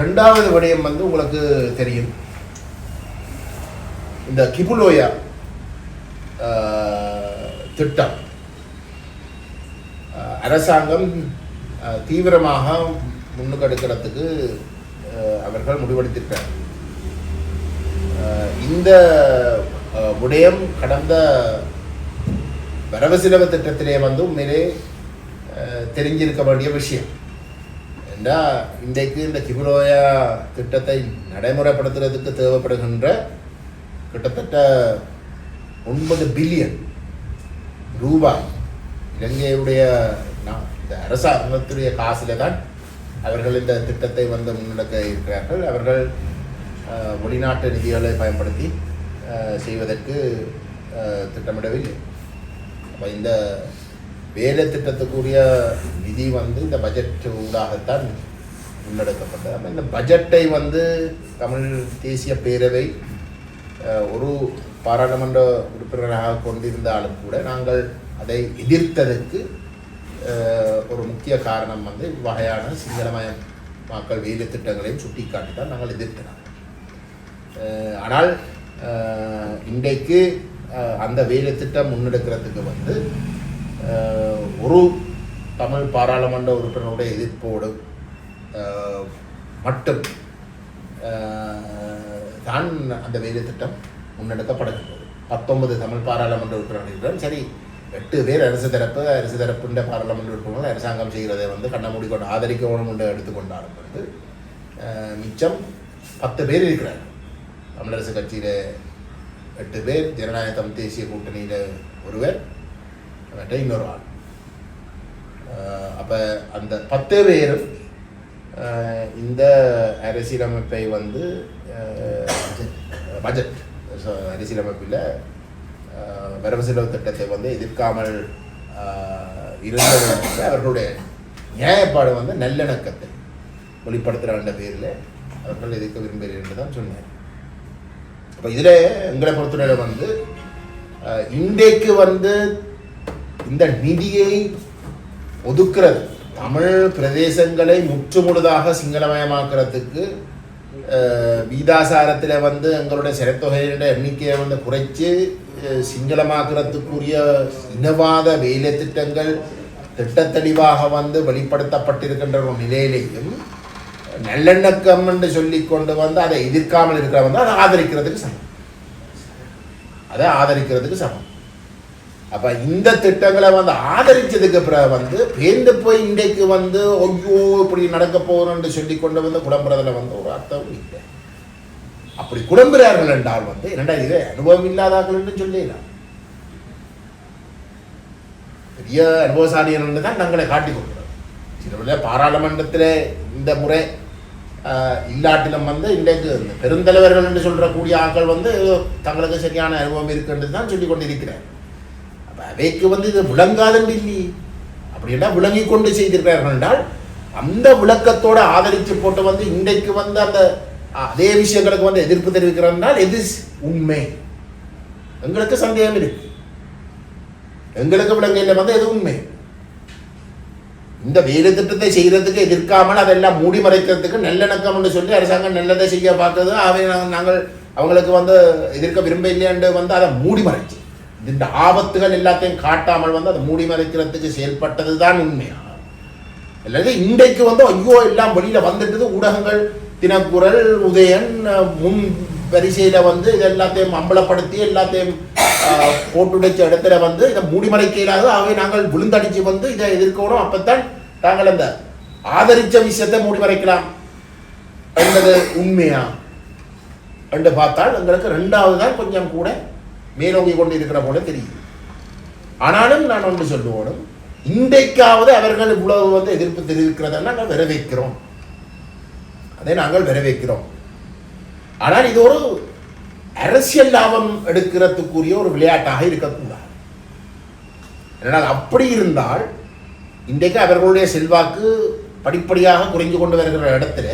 ரெண்டாவது விடயம் வந்து உங்களுக்கு தெரியும். இந்த கிபுலோயா திட்டம். அரசாங்கம் தீவிரமாக முன்னுக்கெடுக்கிறதுக்கு எடுக்கிறதுக்கு அவர்கள் முடிவெடுத்திருக்கிறார். இந்த விடயம் கடந்த வரவு செலவு திட்டத்திலே வந்து உண்மையிலே தெரிஞ்சிருக்க வேண்டிய விஷயம். ஏண்டா இன்றைக்கு இந்த கிபுலோயா திட்டத்தை நடைமுறைப்படுத்துறதுக்கு தேவைப்படுகின்ற கிட்டத்தட்ட ஒன்பது பில்லியன் ரூபாய். இலங்கையுடைய நா- இந்த அரசாங்கத்துடைய காசில் தான் அவர்கள் இந்த திட்டத்தை வந்து முன்னெடுக்க இருக்கிறார்கள். அவர்கள் வெளிநாட்டு நிதிகளை பயன்படுத்தி செய்வதற்கு திட்டமிடவில்லை. அப்போ இந்த வேலை திட்டத்துக்குரிய நிதி வந்து இந்த பட்ஜெட் ஊடாகத்தான் முன்னெடுக்கப்பட்டது அப்போ இந்த பட்ஜெட்டை வந்து தமிழ் தேசிய பேரவை ஒரு பாராளுமன்ற உறுப்பினராக கொண்டிருந்தாலும் கூட நாங்கள் அதை எதிர்த்ததற்கு ஒரு முக்கிய காரணம் வந்து வகையான சிங்களமயம் மக்கள் வேலை திட்டங்களையும் சுட்டிக்காட்டி தான் நாங்கள் எதிர்த்தோம் ஆனால் இன்றைக்கு அந்த வேலை திட்டம் முன்னெடுக்கிறதுக்கு வந்து ஒரு தமிழ் பாராளுமன்ற உறுப்பினருடைய எதிர்ப்போடு மட்டும் தான் அந்த வேலை திட்டம் முன்னெடுக்கப்படுகின்றது. பத்தொன்பது தமிழ் பாராளுமன்ற உறுப்பினர்கள் சரி எட்டு பேர் அரசு தரப்பு அரசு தரப்புன்ற பாராளுமன்ற உறுப்பினர்கள் அரசாங்கம் செய்கிறதை வந்து கண்ண மூடிக்கொண்டு ஆதரிக்கணும் என்று எடுத்துக்கொண்டாலும் வந்து மிச்சம் பத்து பேர் இருக்கிறார் தமிழரசு கட்சியில் எட்டு பேர் ஜனநாயக தேசிய கூட்டணியில் ஒருவர் இன்னொரு ஆள். அப்போ அந்த பத்து பேரும் இந்த அரசியலமைப்பை வந்து பட்ஜெட் அரசியலமைப்பில் வரவு செலவு திட்டத்தை வந்து எதிர்க்காமல் அஹ், இருந்தது அவர்களுடைய நியாயப்பாடு வந்து நல்லிணக்கத்தை வெளிப்படுத்துகிற என்ற பேரில் அவர்கள் எதிர்க்க விரும்புகிறேன் என்று தான் சொன்னார் அப்போ இதில் எங்களை பொறுத்தவரை வந்து இன்றைக்கு வந்து இந்த நிதியை ஒதுக்குறது. தமிழ் பிரதேசங்களை முற்றுமுழுதாக சிங்களமயமாக்குறதுக்கு வீதாசாரத்தில் வந்து எங்களுடைய சிறைத்தொகையோட எண்ணிக்கையை வந்து குறைச்சி சிங்களமாக்குறதுக்குரிய இனவாத வேலை திட்டங்கள் திட்டத்தெளிவாக வந்து வெளிப்படுத்தப்பட்டிருக்கின்ற ஒரு நிலையிலேயும் நல்லெண்ணக்கம் என்று சொல்லி கொண்டு வந்து அதை எதிர்க்காமல் இருக்கிறவங்க அதை ஆதரிக்கிறதுக்கு சமம். அதை ஆதரிக்கிறதுக்கு சமம். அப்போ இந்த திட்டங்களை வந்து ஆதரித்ததுக்கு பிறகு வந்து பேர்ந்து போய் இன்றைக்கு வந்து ஐயோ இப்படி நடக்க போகிறோம்னு சொல்லி கொண்டு வந்து குழம்புறதுல வந்து ஒரு அர்த்தமும் இல்லை. அப்படி குழம்புறார்கள் என்றால் வந்து என்னடா இது அனுபவம் இல்லாதார்கள் என்று சொல்லலாம் பெரிய அனுபவசாலிகள் தான் தங்களை காட்டிக் கொள்கிறோம். சில பாராளுமன்றத்தில் இந்த முறை இல்லாட்டிலும் வந்து இன்றைக்கு இந்த பெருந்தலைவர்கள் என்று சொல்கிற கூடிய ஆட்கள் வந்து தங்களுக்கு சரியான அனுபவம் இருக்குன்றது தான் சொல்லி கொண்டிருக்கிறார் அப்போ அவைக்கு வந்து இது விளங்காதென்று இல்லையே அப்படின்னா விளங்கி கொண்டு செய்திருக்கிறார்கள் என்றால் அந்த விளக்கத்தோட ஆதரித்து போட்டு வந்து இன்றைக்கு வந்து அந்த அதே விஷயங்களுக்கு வந்து எதிர்ப்பு தெரிவிக்கிறார்கள் எது உண்மை? எங்களுக்கு சந்தேகம் இருக்கு. எங்களுக்கு விளங்கையில் வந்து எது உண்மை? இந்த வேலை திட்டத்தை செய்யறதுக்கு எதிர்க்காமல் அதெல்லாம் மூடி மறைக்கிறதுக்கு நல்லிணக்கம்னு சொல்லி அரசாங்கம் நல்லதை செய்ய பார்த்தது. அவை நாங்கள் அவங்களுக்கு வந்து எதிர்க்க விரும்ப இல்லையாண்டு வந்து அதை மூடி மறைச்சு இந்த ஆபத்துகள் எல்லாத்தையும் காட்டாமல் வந்து அதை மூடி மறைக்கிறதுக்கு செயல்பட்டது தான் உண்மையா? அல்லது இன்றைக்கு வந்து ஐயோ எல்லாம் வெளியில வந்துட்டது ஊடகங்கள் தினக்குரல் உதயன் முன் வரிசையில வந்து இது எல்லாத்தையும் அம்பலப்படுத்தி எல்லாத்தையும் போட்டுடைச்ச இடத்துல வந்து இதை மூடிமறைக்கையிலாக ஆகவே அவை நாங்கள் விழுந்தடிச்சு வந்து இதை எதிர்க்கணும் அப்பத்தான் நாங்கள் அந்த ஆதரிச்ச விஷயத்தை மூடிமறைக்கலாம் என்பது உண்மையா? என்று பார்த்தால் எங்களுக்கு ரெண்டாவது தான் கொஞ்சம் கூட மேலோங்கி கொண்டு இருக்கிற போல தெரியும். ஆனாலும் நான் ஒன்று சொல்லுவோனும் இன்றைக்காவது அவர்கள் இவ்வளவு வந்து எதிர்ப்பு தெரிவிக்கிறதா நாங்கள் வரவேற்கிறோம். அதை நாங்கள் வரவேற்கிறோம். ஆனால் இது ஒரு அரசியல் லாபம் எடுக்கிறதுக்குரிய ஒரு விளையாட்டாக இருக்கக்கூடாது. ஏன்னால் அப்படி இருந்தால் இன்றைக்கு அவர்களுடைய செல்வாக்கு படிப்படியாக குறைந்து கொண்டு வருகிற இடத்துல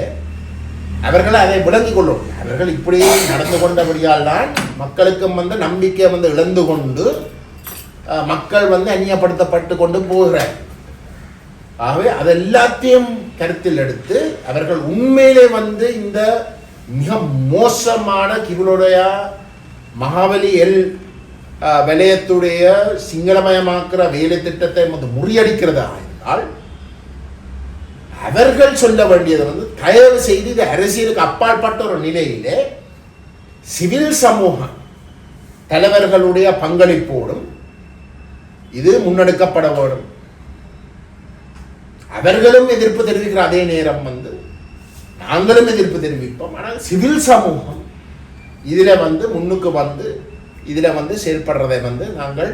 அவர்கள் அதை விளங்கிக் கொள்ளும். அவர்கள் இப்படி நடந்து கொண்டபடியால் தான் மக்களுக்கும் வந்து நம்பிக்கை வந்து இழந்து கொண்டு மக்கள் வந்து அந்நியப்படுத்தப்பட்டு கொண்டு போகிறார். ஆகவே அது எல்லாத்தையும் கருத்தில் எடுத்து அவர்கள் உண்மையிலே வந்து இந்த மிக மோசமான கிவலுடைய மகாபலி எல் வலயத்துடைய சிங்களமயமாக்குற வேலை திட்டத்தை வந்து முறியடிக்கிறதா இருந்தால் அவர்கள் சொல்ல வேண்டியது வந்து தயவு செய்து இது அரசியலுக்கு அப்பாற்பட்ட ஒரு நிலையிலே சிவில் சமூகம் தலைவர்களுடைய பங்களிப்போடும் இது முன்னெடுக்கப்பட வேண்டும். அவர்களும் எதிர்ப்பு தெரிவிக்கிற அதே நேரம் வந்து நாங்களும் எதிர்ப்பு தெரிவிப்போம். ஆனால் சிவில் சமூகம் இதில் வந்து முன்னுக்கு வந்து இதில் வந்து செயல்படுறதை வந்து நாங்கள்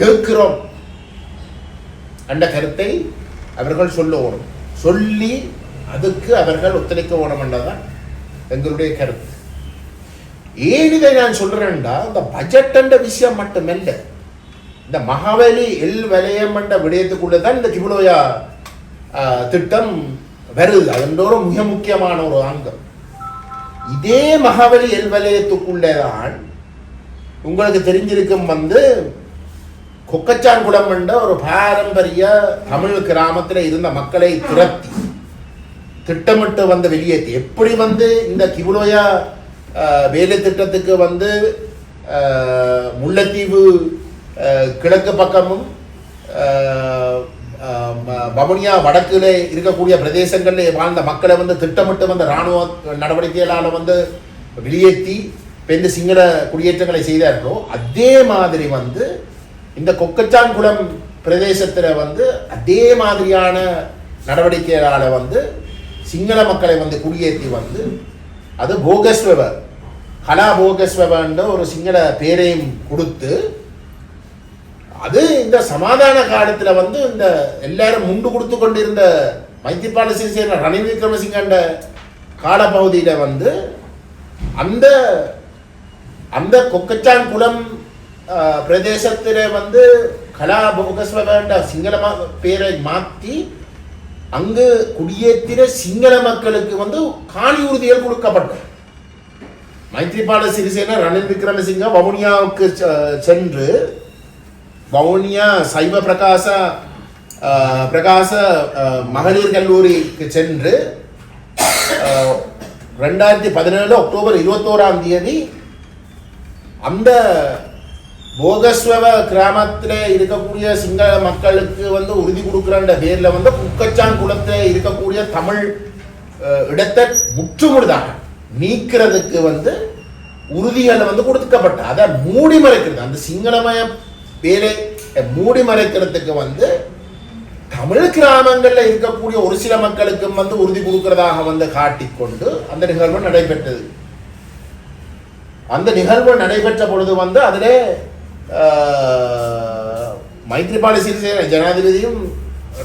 கேட்கிறோம். என்ற கருத்தை அவர்கள் சொல்ல ஓடும். சொல்லி அதுக்கு அவர்கள் ஒத்துழைக்க ஓடும் என்றதான் எங்களுடைய கருத்து. ஏன் இதை நான் சொல்றேன்டா இந்த பட்ஜெட் என்ற விஷயம் மட்டுமல்ல. இந்த மகாவலி எல் வலயம் என்ற விடயத்துக்குள்ளே தான் இந்த கிபுலோயா திட்டம் வருது. அதோட ஒரு மிக முக்கியமான ஒரு அங்கம். இதே மகாவலி எல் வலயத்துக்குள்ளே தான் உங்களுக்கு தெரிஞ்சிருக்கும் வந்து கொக்கச்சான்குளம் என்ற ஒரு பாரம்பரிய தமிழ் கிராமத்தில் இருந்த மக்களை துரத்தி திட்டமிட்டு வந்து வெளியேற்றி. எப்படி வந்து இந்த கிபுலோயா வேலை திட்டத்துக்கு வந்து முல்லைத்தீவு கிழக்கு பக்கமும் வவுனியா வடக்கில் இருக்கக்கூடிய பிரதேசங்களில் வாழ்ந்த மக்களை வந்து திட்டமிட்டு வந்த இராணுவ நடவடிக்கைகளால் வந்து வெளியேற்றி பெண் சிங்கள குடியேற்றங்களை செய்தார்களோ அதே மாதிரி வந்து இந்த கொக்கச்சான்குளம் பிரதேசத்தில் வந்து அதே மாதிரியான நடவடிக்கைகளால் வந்து சிங்கள மக்களை வந்து குடியேற்றி வந்து அது போகஸ்வெவர் கலா போகஸ்வெவன்ற ஒரு சிங்கள பேரையும் கொடுத்து அது இந்த சமாதான காலத்தில் வந்து இந்த எல்லாரும் முண்டு கொடுத்து கொண்டிருந்த மைத்திரிபால சிறிசேன ரணில் விக்ரமசிங்கன்ற காலப்பகுதியில் வந்து அந்த அந்த கொக்கச்சான் குளம் பிரதேசத்தில் வந்து கலா வேண்ட சிங்கள ம- பேரை மாற்றி அங்கு குடியேற்றின சிங்கள மக்களுக்கு வந்து காணி உறுதிகள் கொடுக்கப்பட்டது. மைத்ரிபால சிறிசேன ரணில் விக்ரமசிங்க வவுனியாவுக்கு செ- சென்று வவுனியா சைவ பிரகாச பிரகாச அஹ், மகளிர் கல்லூரிக்கு சென்று ரெண்டாயிரத்தி பதினேழு அக்டோபர் இருபத்தோராம் தேதி அந்த போகஸ்வவ கிராமத்தில் இருக்கக்கூடிய சிங்கள மக்களுக்கு வந்து உறுதி கொடுக்குறன்ற பேரில் வந்து குக்கச்சான் குளத்தில் இருக்கக்கூடிய தமிழ் இடத்தை முற்றுமுழுதாக நீக்கிறதுக்கு வந்து உறுதிகளை வந்து கொடுத்துக்கப்பட்ட அதை மூடி மறைக்கிறது. அந்த சிங்களமய வேலை மூடி மறைக்கிறதுக்கு வந்து தமிழ் கிராமங்களில் இருக்கக்கூடிய ஒரு சில மக்களுக்கும் வந்து உறுதி கொடுக்கிறதாக வந்து காட்டிக்கொண்டு அந்த நிகழ்வு நடைபெற்றது. அந்த நிகழ்வு நடைபெற்ற பொழுது வந்து அதிலே மைத்ரிபால சிறிசேன ஜனாதிபதியும்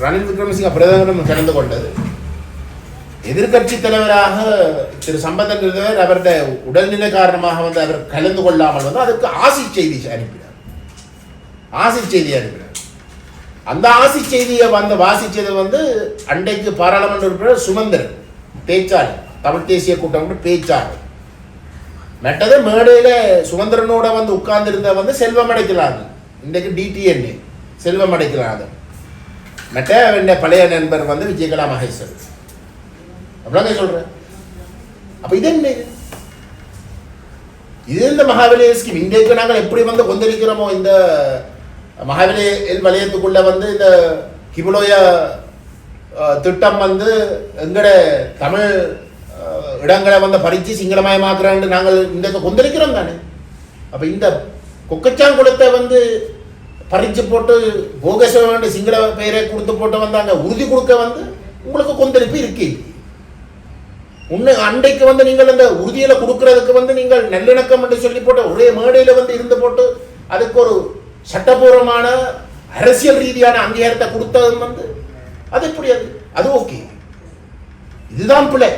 ரணில் விக்ரமசிங்க பிரதமரும் கலந்து கொண்டது. எதிர்க்கட்சி தலைவராக திரு சம்பந்தன் இருந்தவர் அவருடைய உடல்நிலை காரணமாக வந்து அவர் கலந்து கொள்ளாமல் வந்து அதுக்கு ஆசி செய்தி அனுப்பினார். ஆசி செய்தி அனுப்பினார். அந்த ஆசி செய்தியை வந்து வாசிச்சது வந்து அன்றைக்கு பாராளுமன்ற உறுப்பினர் சுமந்திரன் பேச்சாளர் தமிழ் தேசிய கூட்டம் பேச்சாளர். மெட்டது மேடையில் சுதந்திரனோட வந்து உட்கார்ந்துருந்த வந்து செல்வம் அடைக்கலாது இன்றைக்கு டிடிஎன்ஏ செல்வம் அடைக்கலாது மெட்ட என்ன பழைய நண்பர் வந்து விஜயகலா மகேஸ்வர். அப்படிங்க சொல்கிறேன் அப்போ இது என்ன இது? இது இந்த மகாவிலய ஸ்கீம் இன்றைக்கு நாங்கள் எப்படி வந்து கொந்தளிக்கிறோமோ இந்த மகாவிலய வலயத்துக்குள்ளே வந்து இந்த கிபுலோய திட்டம் வந்து எங்கட தமிழ் இடங்களை வந்து பறித்து சிங்களமயமாக்குறான்னு நாங்கள் இந்த கொந்தளிக்கிறோம் தானே? அப்ப இந்த கொக்கச்சாங்குளத்தை வந்து பறிச்சு போட்டு போகேஸ்வரன் சிங்கள பெயரை கொடுத்து போட்டு வந்தாங்க உறுதி கொடுக்க வந்து உங்களுக்கு கொந்தளிப்பு இருக்கு. உன்னை அண்டைக்கு வந்து நீங்கள் அந்த உறுதியில கொடுக்கறதுக்கு வந்து நீங்கள் நல்லிணக்கம் என்று சொல்லி போட்டு ஒரே மேடையில் வந்து இருந்து போட்டு அதுக்கு ஒரு சட்டபூர்வமான அரசியல் ரீதியான அங்கீகாரத்தை கொடுத்தது வந்து அது எப்படி அது? அது ஓகே இதுதான் பிள்ளை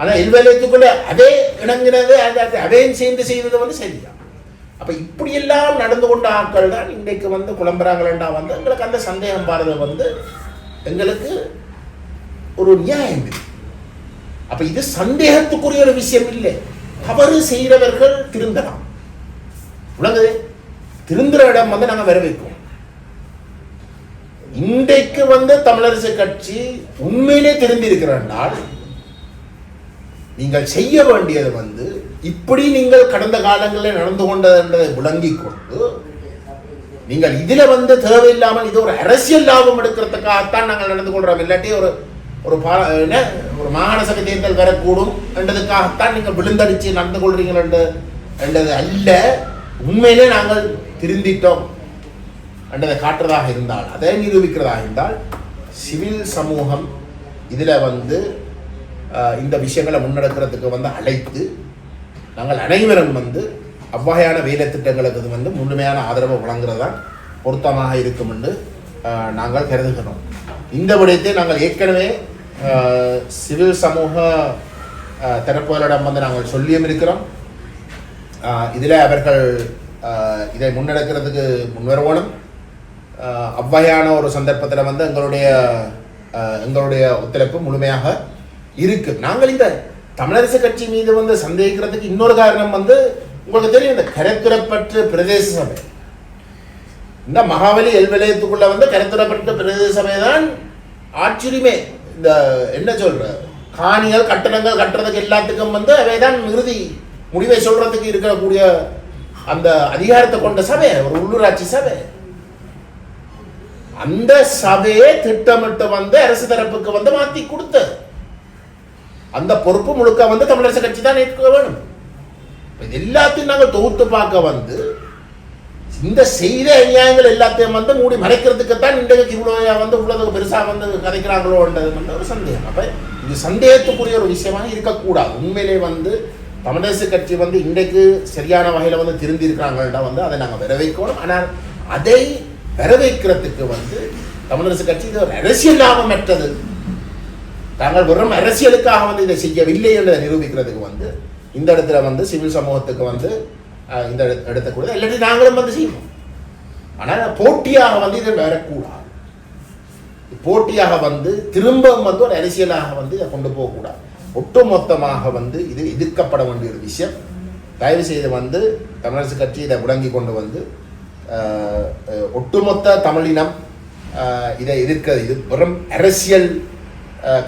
ஆனால் எல்வேலயத்துக்குள்ள அதே இணங்கினது அதை அதையும் சேர்ந்து செய்தது வந்து சரிதான். அப்போ இப்படியெல்லாம் நடந்து கொண்ட ஆட்கள் தான் இன்றைக்கு வந்து குழம்புறாங்களா வந்து எங்களுக்கு அந்த சந்தேகம் பாருங்க வந்து எங்களுக்கு ஒரு நியாயம் இருக்கு அப்ப இது சந்தேகத்துக்குரிய ஒரு விஷயம் இல்லை. தவறு செய்கிறவர்கள் திருந்தலாம். உலகது திருந்துற இடம் வந்து நாங்க வரவேற்கும். இன்றைக்கு வந்து தமிழரசு கட்சி உண்மையிலே திருந்திருக்கிறால் நீங்கள் செய்ய வேண்டியது வந்து இப்படி நீங்கள் கடந்த காலங்களில் நடந்து கொண்டது என்பதை விளங்கி கொண்டு நீங்கள் இதில் வந்து தேவையில்லாமல் இது ஒரு அரசியல் லாபம் எடுக்கிறதுக்காகத்தான் நாங்கள் நடந்து கொள்றோம். இல்லாட்டி ஒரு ஒரு பா- என்ன ஒரு மாகாண சபை தேர்தல் வரக்கூடும் என்றதுக்காகத்தான் நீங்கள் விழுந்தடிச்சு நடந்து கொள்றீங்கள் என்று என்றது அல்ல. உண்மையிலே நாங்கள் திருந்திட்டோம் என்றதை காட்டுறதாக இருந்தால் அதை நிரூபிக்கிறதாக இருந்தால் சிவில் சமூகம் இதில் வந்து இந்த விஷயங்களை முன்னெடுக்கிறதுக்கு வந்து அழைத்து நாங்கள் அனைவரும் வந்து அவ்வகையான வேலை திட்டங்களுக்கு இது வந்து முழுமையான ஆதரவை வழங்குறது தான் பொருத்தமாக இருக்கும் என்று நாங்கள் கருதுகிறோம். இந்த விடயத்தை நாங்கள் ஏற்கனவே சிவில் சமூக தரப்புகளிடம் வந்து நாங்கள் சொல்லியும் இருக்கிறோம். இதில் அவர்கள் இதை முன்னெடுக்கிறதுக்கு முன்வரணும் அவ்வகையான ஒரு சந்தர்ப்பத்தில் வந்து எங்களுடைய எங்களுடைய ஒத்துழைப்பு முழுமையாக இருக்கு. நாங்கள் இந்த தமிழரசு கட்சி மீது வந்து சந்தேகிக்கிறதுக்கு இன்னொரு காரணம் வந்து உங்களுக்கு தெரியும் இந்த கரைத்துறப்பற்று பிரதேச சபை. இந்த மகாவலி எல்நிலையத்துக்குள்ள வந்து கரைத்துறப்பட்ட பிரதேச சபை தான் ஆச்சரியமே இந்த என்ன சொல்ற காணிகள் கட்டணங்கள் கட்டுறதுக்கு எல்லாத்துக்கும் வந்து அவைதான் இறுதி முடிவை சொல்றதுக்கு இருக்கக்கூடிய அந்த அதிகாரத்தை கொண்ட சபை ஒரு உள்ளூராட்சி சபை. அந்த சபையை திட்டமிட்டு வந்து அரசு தரப்புக்கு வந்து மாத்தி கொடுத்து அந்த பொறுப்பு முழுக்க வந்து தமிழரசு கட்சி தான் ஏற்க வேணும் இது எல்லாத்தையும் நாங்கள் தொகுத்து பார்க்க வந்து இந்த செய்த அநியாயங்கள் எல்லாத்தையும் வந்து மூடி மறைக்கிறதுக்கு தான் இன்றைக்கு இவ்வளோ வந்து இவ்வளவு பெருசாக வந்து கதைக்கிறாங்களோன்றது வந்து ஒரு சந்தேகம். அப்போ இது சந்தேகத்துக்குரிய ஒரு விஷயமாக இருக்கக்கூடாது. உண்மையிலே வந்து தமிழரசு கட்சி வந்து இன்றைக்கு சரியான வகையில் வந்து திருந்திருக்கிறாங்கள்டா வந்து அதை நாங்கள் வரவேற்கணும். ஆனால் அதை வரவேற்கிறதுக்கு வந்து தமிழரசு கட்சி இது ஒரு அரசியல் லாபமற்றது. தாங்கள் வெறும் அரசியலுக்காக வந்து இதை செய்யவில்லை என்று நிரூபிக்கிறதுக்கு வந்து இந்த இடத்துல வந்து சிவில் சமூகத்துக்கு வந்து இந்த இடத்த கூட இல்லாட்டி நாங்களும் வந்து செய்வோம். ஆனால் போட்டியாக வந்து இதை வரக்கூடாது. போட்டியாக வந்து திரும்பவும் வந்து ஒரு அரசியலாக வந்து இதை கொண்டு போகக்கூடாது. ஒட்டுமொத்தமாக வந்து இது எதிர்க்கப்பட வேண்டிய ஒரு விஷயம். தயவு செய்து வந்து தமிழரசு கட்சி இதை விளங்கி கொண்டு வந்து ஒட்டுமொத்த தமிழினம் இதை எதிர்க்க இது வெறும் அரசியல்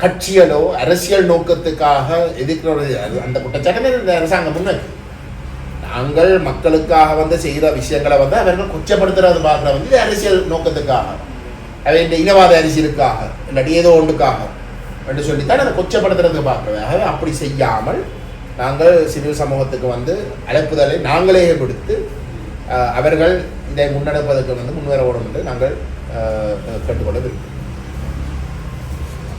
கட்சிகளோ அரசியல் நோக்கத்துக்காக எதிர்க்கிற ஒரு அந்த குற்றச்சாட்டமே இந்த அரசாங்கம் நாங்கள் மக்களுக்காக வந்து செய்கிற விஷயங்களை வந்து அவர்கள் கொச்சப்படுத்துறது பார்க்குற வந்து அரசியல் நோக்கத்துக்காக. அவை இந்த இனவாத அரசியலுக்காக இல்லாட்டி ஏதோ ஒன்றுக்காக என்று சொல்லித்தான் அதை கொச்சப்படுத்துறதுக்கு பார்க்குறதாக அப்படி செய்யாமல் நாங்கள் சிவில் சமூகத்துக்கு வந்து அழைப்புதலை நாங்களே கொடுத்து அவர்கள் இதை முன்னெடுப்பதற்கு வந்து முன்வர வேண்டும் என்று நாங்கள் அஹ், கேட்டுக்கொள்ள விரும்புகிறோம்.